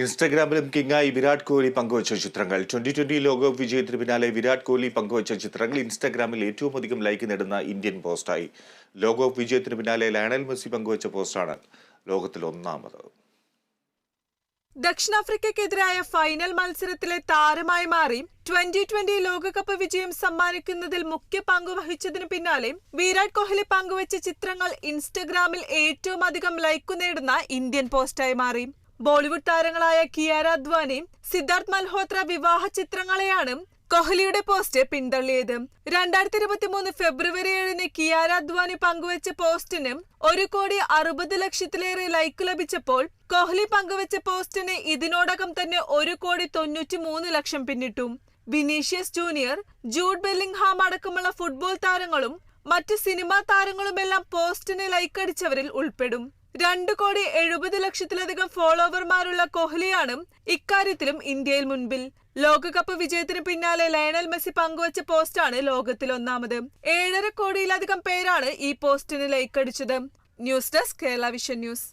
ഇൻസ്റ്റഗ്രാമിലും കിങ്ങായി വിരാട് കോഹ്ലി പങ്കുവച്ച ചിത്രങ്ങൾ. Twenty twenty ലോകകപ്പ് വിജയത്തിന് പിന്നാലെ വിരാട് കോഹ്ലി പങ്കുവച്ച ചിത്രങ്ങൾ ഇൻസ്റ്റാഗ്രാമിൽ ഏറ്റവും അധികം ലൈക്ക് നേടുന്ന ഇന്ത്യൻ പോസ്റ്റായി. ലോകകപ്പ് വിജയത്തിന് പിന്നാലെ ലയണൽ മെസ്സി പങ്കുവച്ച പോസ്റ്റാണ് ലോകത്തിൽ ഒന്നാമത്. ദക്ഷിണാഫ്രിക്കയ്ക്കെതിരായ ഫൈനൽ മത്സരത്തിലെ താരമായി മാറി ട്വന്റി ട്വന്റി ലോകകപ്പ് വിജയം സമ്മാനിക്കുന്നതിൽ മുഖ്യ പങ്ക് വഹിച്ചതിനു പിന്നാലെ വിരാട് കോഹ്ലി പങ്കുവച്ച ചിത്രങ്ങൾ ഇൻസ്റ്റഗ്രാമിൽ ഏറ്റവും അധികം ലൈക്കു നേടുന്ന ഇന്ത്യൻ പോസ്റ്റായി മാറി. ബോളിവുഡ് താരങ്ങളായ കിയാര അദ്വാനി സിദ്ധാർത്ഥ് മൽഹോത്ര വിവാഹ ചിത്രങ്ങളെയാണ് കോഹ്ലിയുടെ പോസ്റ്റ് പിന്തള്ളിയത്. രണ്ടായിരത്തി ഇരുപത്തി മൂന്ന് ഫെബ്രുവരി ഏഴിന് കിയാര അദ്വാനി പങ്കുവച്ച പോസ്റ്റിന് ഒരു കോടി അറുപത് ലക്ഷത്തിലേറെ ലൈക്ക് ലഭിച്ചപ്പോൾ കോഹ്ലി പങ്കുവച്ച പോസ്റ്റിന് ഇതിനോടകം തന്നെ ഒരു കോടി തൊണ്ണൂറ്റി മൂന്ന് ലക്ഷം പിന്നിട്ടു. വിനീഷ്യസ് ജൂനിയർ ജൂഡ് ബെല്ലിംഗ്ഹാം അടക്കമുള്ള ഫുട്ബോൾ താരങ്ങളും മറ്റ് സിനിമാ താരങ്ങളുമെല്ലാം പോസ്റ്റിന് ലൈക്ക് അടിച്ചവരിൽ ഉൾപ്പെടും. രണ്ട് കോടി എഴുപത് ലക്ഷത്തിലധികം ഫോളോവർമാരുള്ള കോഹ്ലിയാണ് ഇക്കാര്യത്തിലും ഇന്ത്യയിൽ മുൻപിൽ. ലോകകപ്പ് വിജയത്തിന് പിന്നാലെ ലയണൽ മെസ്സി പങ്കുവച്ച പോസ്റ്റാണ് ലോകത്തിൽ ഒന്നാമത്. ഏഴര കോടിയിലധികം പേരാണ് ഈ പോസ്റ്റിന് ലൈക്കടിച്ചത്. News desk Kerala vision news.